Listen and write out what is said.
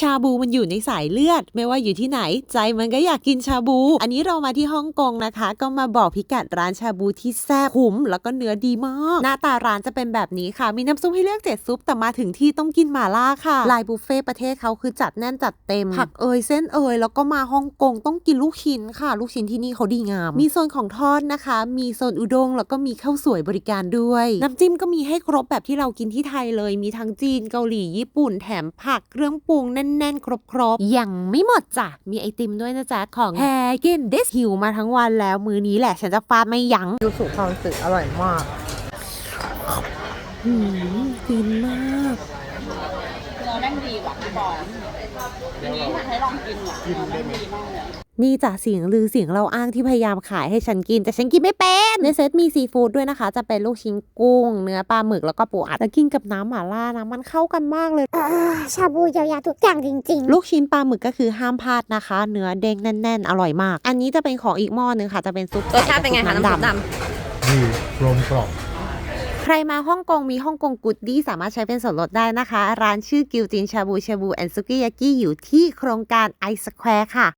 ชาบูมันอยู่ในสายเลือด ไม่ว่าอยู่ที่ไหน ใจมันก็อยากกินชาบู อันนี้เรามาที่ฮ่องกงนะคะ ก็มาบอกพิกัดร้านชาบูที่แซ่บคุ้มแล้วก็เนื้อดีมาก หน้าตาร้านจะเป็นแบบนี้ค่ะ มีน้ำซุปให้เลือกเจ็ดซุปแต่มาถึงที่ต้องกินหม่าล่าค่ะลายบุฟเฟ่ประเทศเขาคือจัดแน่นจัดเต็มผักเอยเส้นเอยแล้วก็มาฮ่องกงต้องกินลูกชิ้นค่ะ ลูกชิ้นที่นี่เขาดีงาม มีโซนของทอดนะคะ มีโซนอุด้งแล้วก็มีข้าวสวยบริการด้วยน้ำจิ้มก็มีให้ครบแบบที่เรากินที่ไทยเลย มีทั้งจีนเกาหลีญี่ปุ่นแถมผักเครื่องปรุงแน่นๆ ครบๆ ยังไม่หมดจ้ะ มีไอติมด้วยนะจ๊ะ ของแฮกินเดสหิวมาทั้งวันแล้วมือนี้แหละ ฉันจะฟาดไม่ยัง้งยูสุคอนสึอร่อยมาก หืมฟินมาก เนื้อแม่งดีกว่าพี่บอลอันนี้อยากให้ลองกินอะเนื้อแม่งดีมากเลย นี่จ้ะเสียงลือเสียงเราอ้างที่พยายามขายให้ฉันกิน แต่ฉันกินไม่เป็นในเซตมีซีฟู้ดด้วยนะคะ จะเป็นลูกชิ้นกุ้ง เนื้อปลาหมึกแล้วก็ปูอัดแล้วกินกับน้ำหม่าล่านะมันเข้ากันมากเลยอ่าชาบูยาวๆทุกอย่างจริงลูกชิ้นปลาหมึกก็คือห้ามพลาดนะคะ เนื้อเด้งแน่น ๆ อร่อยมาก อันนี้จะเป็นของอีกหม้อนึงค่ะจะเป็นซุปรสชาติเป็นไงคะน้ำซุปดดีกลมกล่อม ใครมาฮ่องกงมีฮ่องกงกูดดี้สามารถใช้เป็นส่วนลดได้นะคะ ร้านชื่อกิวจินชาบูชาบูแอนซุกิยากิอยู่ที่โครงการไอสแควร์ค่ะ